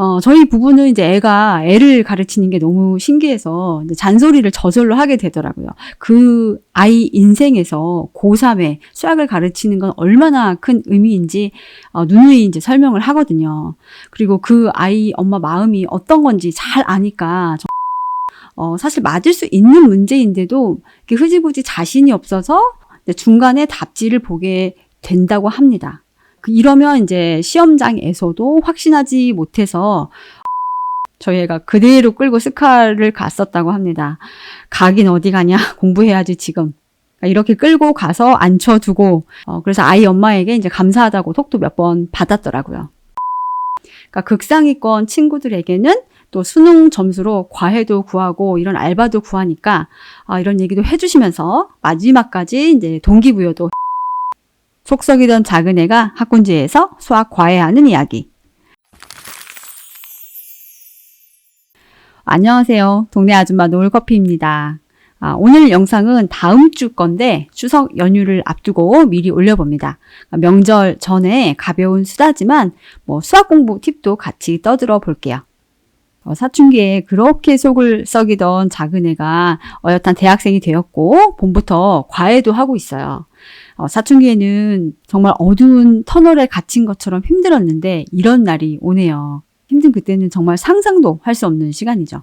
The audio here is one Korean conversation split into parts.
어, 저희 부부는 이제 애가 애를 가르치는 게 너무 신기해서 잔소리를 저절로 하게 되더라고요. 그 아이 인생에서 고3에 수학을 가르치는 건 얼마나 큰 의미인지 어, 누누이 이제 설명을 하거든요. 그리고 그 아이 엄마 마음이 어떤 건지 잘 아니까 어, 사실 맞을 수 있는 문제인데도 흐지부지 자신이 없어서 중간에 답지를 보게 된다고 합니다. 그 이러면 이제 시험장에서도 확신하지 못해서 저희 애가 그대로 끌고 스카를 갔었다고 합니다. 가긴 어디 가냐? 공부해야지 지금. 그러니까 이렇게 끌고 가서 앉혀두고, 어, 그래서 아이 엄마에게 이제 감사하다고 톡도 몇 번 받았더라고요. 그러니까 극상위권 친구들에게는 또 수능 점수로 과외도 구하고 이런 알바도 구하니까 아, 이런 얘기도 해주시면서 마지막까지 이제 동기부여도 속썩이던 작은 애가 학군지에서 수학 과외하는 이야기. 안녕하세요. 동네 아줌마 노을커피입니다. 아, 오늘 영상은 다음 주 건데 추석 연휴를 앞두고 미리 올려봅니다. 명절 전에 가벼운 수다지만 뭐 수학 공부 팁도 같이 떠들어 볼게요. 어, 사춘기에 그렇게 속을 썩이던 작은 애가 어엿한 대학생이 되었고 봄부터 과외도 하고 있어요. 어, 사춘기에는 정말 어두운 터널에 갇힌 것처럼 힘들었는데 이런 날이 오네요. 힘든 그때는 정말 상상도 할 수 없는 시간이죠.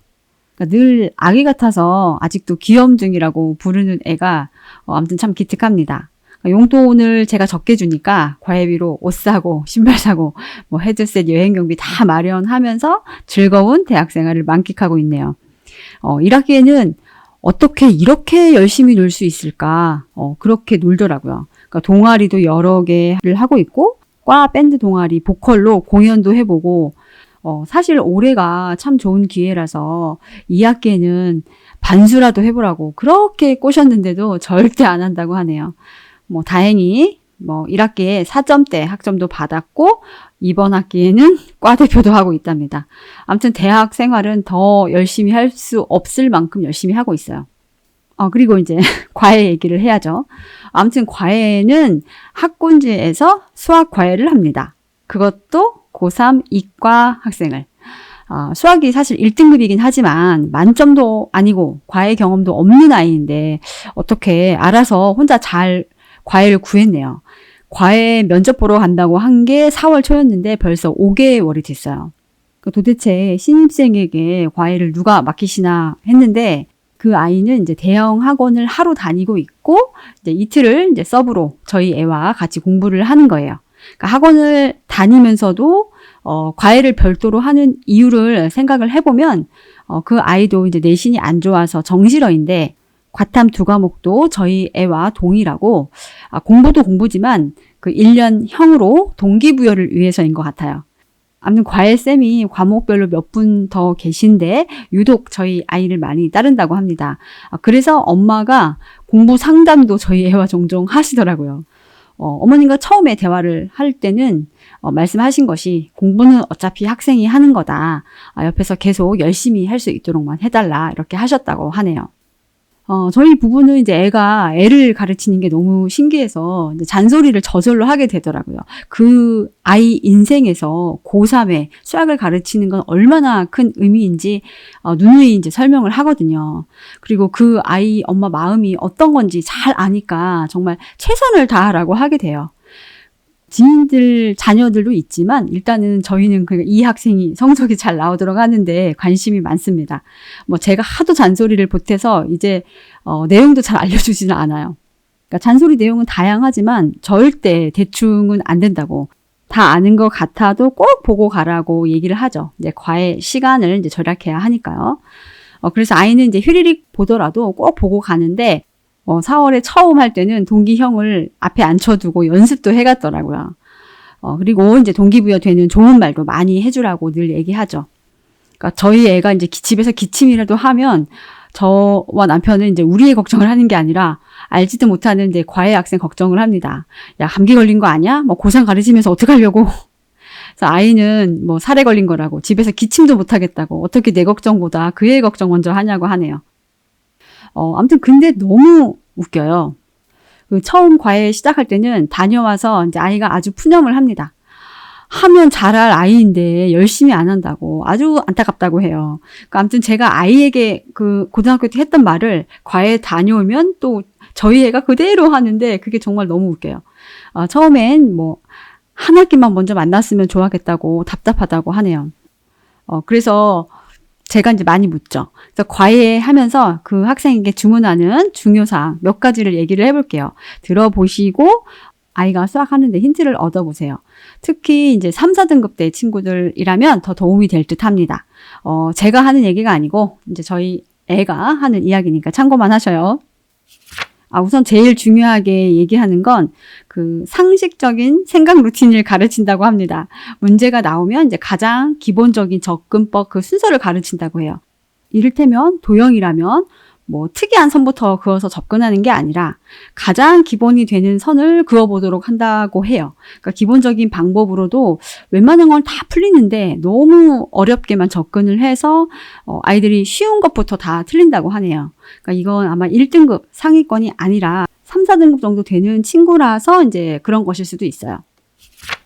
그러니까 늘 아기 같아서 아직도 귀염둥이라고 부르는 애가 어, 아무튼 참 기특합니다. 용돈을 제가 적게 주니까 과외비로 옷 사고 신발 사고 뭐 헤드셋 여행 경비 다 마련하면서 즐거운 대학 생활을 만끽하고 있네요. 어, 1학기에는 어떻게 이렇게 열심히 놀 수 있을까? 어, 그렇게 놀더라고요. 그러니까 동아리도 여러 개를 하고 있고, 과 밴드 동아리, 보컬로 공연도 해보고, 어, 사실 올해가 참 좋은 기회라서 2학기에는 반수라도 해보라고 그렇게 꼬셨는데도 절대 안 한다고 하네요. 뭐, 다행히 뭐 1학기에 4점대 학점도 받았고 이번 학기에는 과 대표도 하고 있답니다. 아무튼 대학 생활은 더 열심히 할 수 없을 만큼 열심히 하고 있어요. 어, 그리고 이제 과외 얘기를 해야죠. 아무튼 과외는 학군지에서 수학 과외를 합니다. 그것도 고3 이과 학생을. 어, 수학이 사실 1등급이긴 하지만 만점도 아니고 과외 경험도 없는 아이인데 어떻게 알아서 혼자 잘 과외를 구했네요. 과외 면접 보러 간다고 한 게 4월 초였는데 벌써 5개월이 됐어요. 그 도대체 신입생에게 과외를 누가 맡기시나 했는데 그 아이는 이제 대형 학원을 하루 다니고 있고 이제 이틀을 이제 서브로 저희 애와 같이 공부를 하는 거예요. 그러니까 학원을 다니면서도 어, 과외를 별도로 하는 이유를 생각을 해보면 어, 그 아이도 이제 내신이 안 좋아서 정실어인데 과탐 두 과목도 저희 애와 동일하고 아, 공부도 공부지만 그 1년형으로 동기부여를 위해서인 것 같아요. 아무튼 과외쌤이 과목별로 몇 분 더 계신데 유독 저희 아이를 많이 따른다고 합니다. 아, 그래서 엄마가 공부 상담도 저희 애와 종종 하시더라고요. 어, 어머님과 처음에 대화를 할 때는 어, 말씀하신 것이 공부는 어차피 학생이 하는 거다. 아, 옆에서 계속 열심히 할 수 있도록만 해달라. 이렇게 하셨다고 하네요. 어, 저희 부부는 이제 애가 애를 가르치는 게 너무 신기해서 잔소리를 저절로 하게 되더라고요. 그 아이 인생에서 고3에 수학을 가르치는 건 얼마나 큰 의미인지 어, 누누이 이제 설명을 하거든요. 그리고 그 아이 엄마 마음이 어떤 건지 잘 아니까 정말 최선을 다하라고 하게 돼요. 지인들 자녀들도 있지만 일단은 저희는 그이 학생이 성적이 잘 나오도록 하는데 관심이 많습니다. 뭐 제가 하도 잔소리를 보태서 이제 어, 내용도 잘 알려주지는 않아요. 그러니까 잔소리 내용은 다양하지만 절대 대충은 안 된다고 다 아는 것 같아도 꼭 보고 가라고 얘기를 하죠. 이제 과외 시간을 이제 절약해야 하니까요. 어, 그래서 아이는 이제 휘리릭 보더라도 꼭 보고 가는데 어, 4월에 처음 할 때는 동기형을 앞에 앉혀두고 연습도 해갔더라고요. 어, 그리고 이제 동기부여 되는 좋은 말도 많이 해주라고 늘 얘기하죠. 그러니까 저희 애가 이제 집에서 기침이라도 하면 저와 남편은 이제 우리의 걱정을 하는 게 아니라 알지도 못하는 이제 과외 학생 걱정을 합니다. 야, 감기 걸린 거 아니야? 뭐 고상 가르치면서 어떡하려고. 그래서 아이는 뭐 살에 걸린 거라고 집에서 기침도 못 하겠다고 어떻게 내 걱정보다 그의 걱정 먼저 하냐고 하네요. 어, 아무튼 근데 너무 웃겨요. 그 처음 과외 시작할 때는 다녀와서 이제 아이가 아주 푸념을 합니다. 하면 잘할 아이인데 열심히 안 한다고 아주 안타깝다고 해요. 그러니까 아무튼 제가 아이에게 그 고등학교 때 했던 말을 과외 다녀오면 또 저희 애가 그대로 하는데 그게 정말 너무 웃겨요. 어, 처음엔 뭐 한 학기만 먼저 만났으면 좋아하겠다고 답답하다고 하네요. 어, 그래서 제가 이제 많이 묻죠. 그래서 과외하면서 그 학생에게 주문하는 중요사항 몇 가지를 얘기를 해볼게요. 들어보시고 아이가 수학하는데 힌트를 얻어보세요. 특히 이제 3, 4등급 대 친구들이라면 더 도움이 될 듯 합니다. 어, 제가 하는 얘기가 아니고 이제 저희 애가 하는 이야기니까 참고만 하셔요. 아, 우선 제일 중요하게 얘기하는 건 그 상식적인 생각 루틴을 가르친다고 합니다. 문제가 나오면 이제 가장 기본적인 접근법 그 순서를 가르친다고 해요. 이를테면 도형이라면 뭐 특이한 선부터 그어서 접근하는 게 아니라 가장 기본이 되는 선을 그어보도록 한다고 해요. 그러니까 기본적인 방법으로도 웬만한 건 다 풀리는데 너무 어렵게만 접근을 해서 어, 아이들이 쉬운 것부터 다 틀린다고 하네요. 그러니까 이건 아마 1등급 상위권이 아니라 3, 4등급 정도 되는 친구라서 이제 그런 것일 수도 있어요.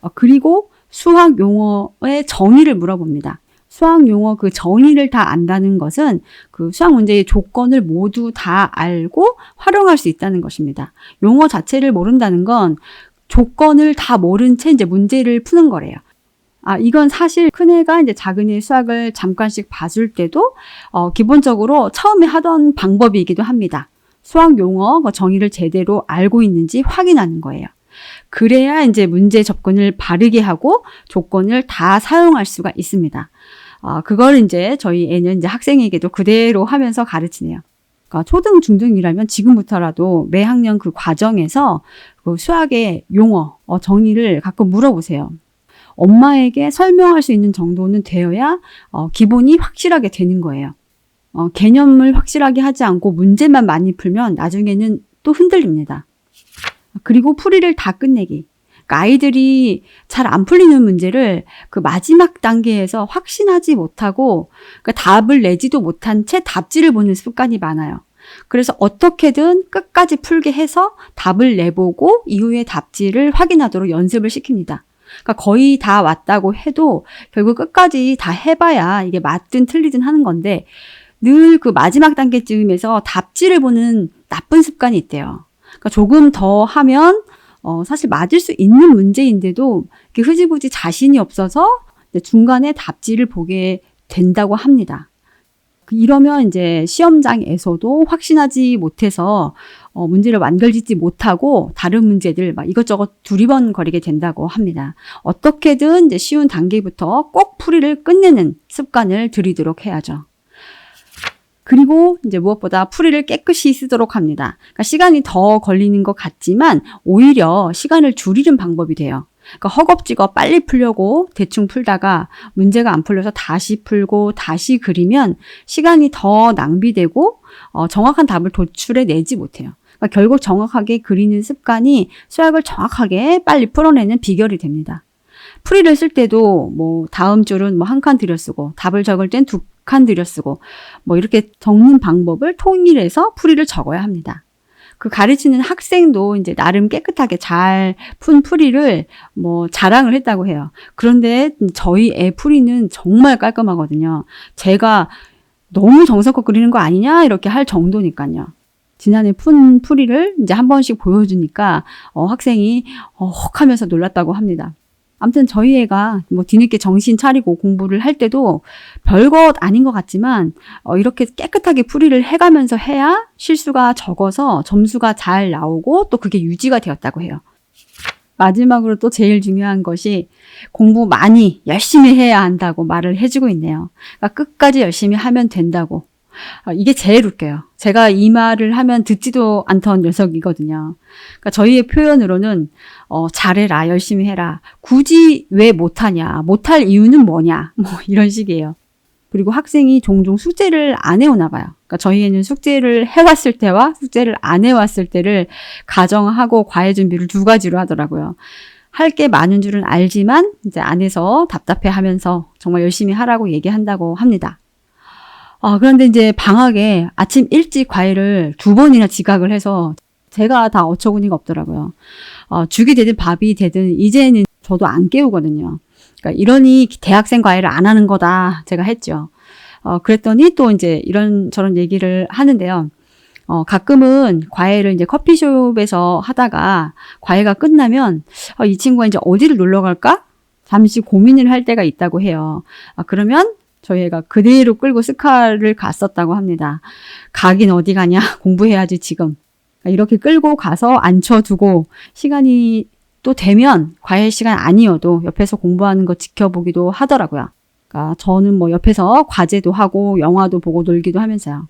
어, 그리고 수학 용어의 정의를 물어봅니다. 수학 용어 그 정의를 다 안다는 것은 그 수학 문제의 조건을 모두 다 알고 활용할 수 있다는 것입니다. 용어 자체를 모른다는 건 조건을 다 모른 채 이제 문제를 푸는 거래요. 아, 이건 사실 큰애가 이제 작은애 수학을 잠깐씩 봐줄 때도, 어, 기본적으로 처음에 하던 방법이기도 합니다. 수학 용어 그 정의를 제대로 알고 있는지 확인하는 거예요. 그래야 이제 문제 접근을 바르게 하고 조건을 다 사용할 수가 있습니다. 아, 그걸 이제 저희 애는 이제 학생에게도 그대로 하면서 가르치네요. 그러니까 초등, 중등이라면 지금부터라도 매 학년 그 과정에서 그 수학의 용어, 어, 정의를 가끔 물어보세요. 엄마에게 설명할 수 있는 정도는 되어야 어, 기본이 확실하게 되는 거예요. 어, 개념을 확실하게 하지 않고 문제만 많이 풀면 나중에는 또 흔들립니다. 그리고 풀이를 다 끝내기. 아이들이 잘 안 풀리는 문제를 그 마지막 단계에서 확신하지 못하고 그러니까 답을 내지도 못한 채 답지를 보는 습관이 많아요. 그래서 어떻게든 끝까지 풀게 해서 답을 내보고 이후에 답지를 확인하도록 연습을 시킵니다. 그러니까 거의 다 왔다고 해도 결국 끝까지 다 해봐야 이게 맞든 틀리든 하는 건데 늘 그 마지막 단계쯤에서 답지를 보는 나쁜 습관이 있대요. 그러니까 조금 더 하면 어, 사실 맞을 수 있는 문제인데도 이렇게 흐지부지 자신이 없어서 중간에 답지를 보게 된다고 합니다. 이러면 이제 시험장에서도 확신하지 못해서 어, 문제를 완결짓지 못하고 다른 문제들 막 이것저것 두리번거리게 된다고 합니다. 어떻게든 이제 쉬운 단계부터 꼭 풀이를 끝내는 습관을 들이도록 해야죠. 그리고 이제 무엇보다 풀이를 깨끗이 쓰도록 합니다. 그러니까 시간이 더 걸리는 것 같지만 오히려 시간을 줄이는 방법이 돼요. 그러니까 허겁지겁 빨리 풀려고 대충 풀다가 문제가 안 풀려서 다시 풀고 다시 그리면 시간이 더 낭비되고 어, 정확한 답을 도출해 내지 못해요. 그러니까 결국 정확하게 그리는 습관이 수학을 정확하게 빨리 풀어내는 비결이 됩니다. 풀이를 쓸 때도 뭐 다음 줄은 뭐 한 칸 들여쓰고 답을 적을 땐 두 칸 들여쓰고 뭐 이렇게 적는 방법을 통일해서 풀이를 적어야 합니다. 그 가르치는 학생도 이제 나름 깨끗하게 잘 푼 풀이를 뭐 자랑을 했다고 해요. 그런데 저희 애 풀이는 정말 깔끔하거든요. 제가 너무 정성껏 그리는 거 아니냐 이렇게 할 정도니까요. 지난해 푼 풀이를 이제 한 번씩 보여주니까 어, 학생이 어, 혹 하면서 놀랐다고 합니다. 아무튼 저희 애가 뭐 뒤늦게 정신 차리고 공부를 할 때도 별것 아닌 것 같지만 어, 이렇게 깨끗하게 풀이를 해가면서 해야 실수가 적어서 점수가 잘 나오고 또 그게 유지가 되었다고 해요. 마지막으로 또 제일 중요한 것이 공부 많이 열심히 해야 한다고 말을 해주고 있네요. 그러니까 끝까지 열심히 하면 된다고. 어, 이게 제일 웃겨요. 제가 이 말을 하면 듣지도 않던 녀석이거든요. 그러니까 저희의 표현으로는 어, 잘해라, 열심히 해라. 굳이 왜 못하냐, 못할 이유는 뭐냐, 뭐 이런 식이에요. 그리고 학생이 종종 숙제를 안 해오나 봐요. 그러니까 저희에는 숙제를 해왔을 때와 숙제를 안 해왔을 때를 가정하고 과외 준비를 두 가지로 하더라고요. 할게 많은 줄은 알지만 이제 안 해서 답답해 하면서 정말 열심히 하라고 얘기한다고 합니다. 아, 그런데 이제 방학에 아침 일찍 과일을 두 번이나 지각을 해서 제가 다 어처구니가 없더라고요. 어, 죽이 되든 밥이 되든 이제는 저도 안 깨우거든요. 그러니까 이러니 대학생 과외를 안 하는 거다. 제가 했죠. 어, 그랬더니 또 이제 이런 저런 얘기를 하는데요. 어, 가끔은 과외를 이제 커피숍에서 하다가 과외가 끝나면 어, 이 친구가 이제 어디를 놀러 갈까? 잠시 고민을 할 때가 있다고 해요. 아, 그러면 저희 애가 그대로 끌고 스카를 갔었다고 합니다. 가긴 어디 가냐? 공부해야지 지금. 이렇게 끌고 가서 앉혀두고 시간이 또 되면 과외 시간 아니어도 옆에서 공부하는 거 지켜보기도 하더라고요. 그러니까 저는 뭐 옆에서 과제도 하고 영화도 보고 놀기도 하면서요.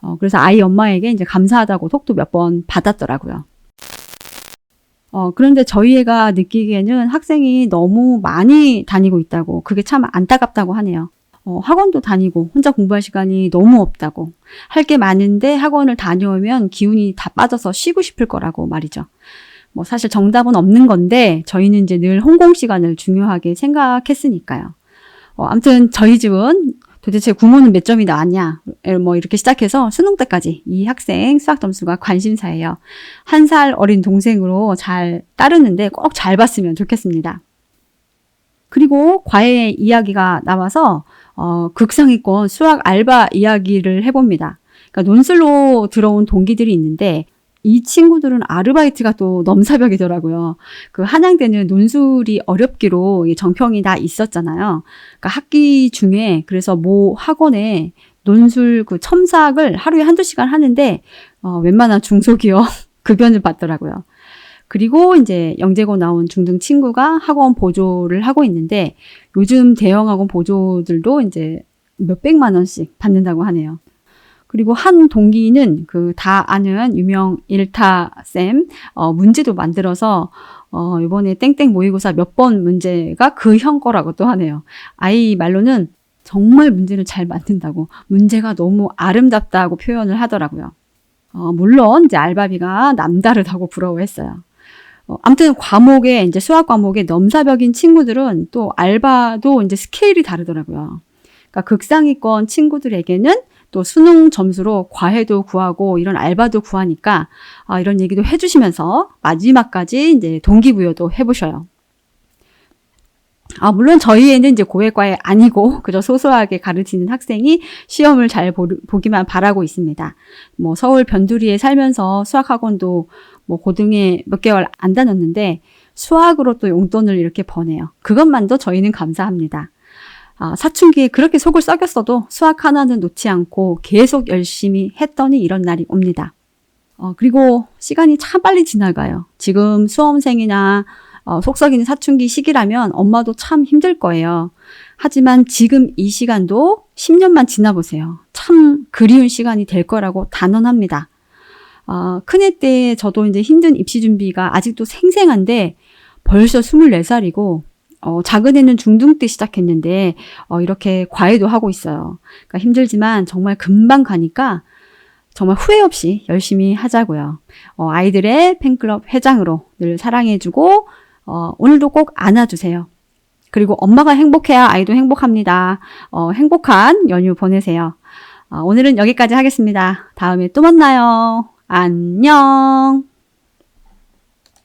어, 그래서 아이 엄마에게 이제 감사하다고 톡도 몇 번 받았더라고요. 어, 그런데 저희 애가 느끼기에는 학생이 너무 많이 다니고 있다고, 그게 참 안타깝다고 하네요. 어, 학원도 다니고, 혼자 공부할 시간이 너무 없다고, 할 게 많은데 학원을 다녀오면 기운이 다 빠져서 쉬고 싶을 거라고 말이죠. 뭐 사실 정답은 없는 건데, 저희는 이제 늘 홍공 시간을 중요하게 생각했으니까요. 어, 아무튼 저희 집은 도대체 구모는 몇 점이 나왔냐? 뭐 이렇게 시작해서 수능 때까지 이 학생 수학 점수가 관심사예요. 한 살 어린 동생으로 잘 따르는데 꼭 잘 봤으면 좋겠습니다. 그리고 과외 이야기가 나와서 어, 극상위권 수학 알바 이야기를 해봅니다. 그러니까 논술로 들어온 동기들이 있는데 이 친구들은 아르바이트가 또 넘사벽이더라고요. 그 한양대는 논술이 어렵기로 정평이 다 있었잖아요. 그러니까 학기 중에 그래서 모 학원에 논술 그 첨삭을 하루에 한두 시간 하는데 어, 웬만한 중소기업 급여를 받더라고요. 그리고 이제 영재고 나온 중등 친구가 학원 보조를 하고 있는데 요즘 대형 학원 보조들도 이제 몇백만 원씩 받는다고 하네요. 그리고 한 동기는 그 다 아는 유명 일타쌤 어, 문제도 만들어서 어, 이번에 땡땡 모의고사 몇 번 문제가 그 형 거라고 또 하네요. 아이 말로는 정말 문제를 잘 만든다고 문제가 너무 아름답다고 표현을 하더라고요. 어, 물론 이제 알바비가 남다르다고 부러워했어요. 어, 아무튼 과목에 이제 수학 과목에 넘사벽인 친구들은 또 알바도 이제 스케일이 다르더라고요. 그러니까 극상위권 친구들에게는 또 수능 점수로 과외도 구하고 이런 알바도 구하니까 아, 이런 얘기도 해주시면서 마지막까지 이제 동기부여도 해보셔요. 아, 물론 저희 애는 이제 고액과외 아니고 그저 소소하게 가르치는 학생이 시험을 잘 보, 보기만 바라고 있습니다. 뭐 서울 변두리에 살면서 수학학원도 뭐 고등에 몇 개월 안 다녔는데 수학으로 또 용돈을 이렇게 버네요. 그것만도 저희는 감사합니다. 아, 사춘기에 그렇게 속을 썩였어도 수학 하나는 놓지 않고 계속 열심히 했더니 이런 날이 옵니다. 어, 그리고 시간이 참 빨리 지나가요. 지금 수험생이나 어, 속 썩이는 사춘기 시기라면 엄마도 참 힘들 거예요. 하지만 지금 이 시간도 10년만 지나보세요. 참 그리운 시간이 될 거라고 단언합니다. 어, 큰애 때 저도 이제 힘든 입시 준비가 아직도 생생한데 벌써 24살이고 어, 작은 애는 중등 때 시작했는데, 어, 이렇게 과외도 하고 있어요. 그러니까 힘들지만 정말 금방 가니까 정말 후회 없이 열심히 하자고요. 어, 아이들의 팬클럽 회장으로 늘 사랑해주고, 어, 오늘도 꼭 안아주세요. 그리고 엄마가 행복해야 아이도 행복합니다. 어, 행복한 연휴 보내세요. 어, 오늘은 여기까지 하겠습니다. 다음에 또 만나요. 안녕!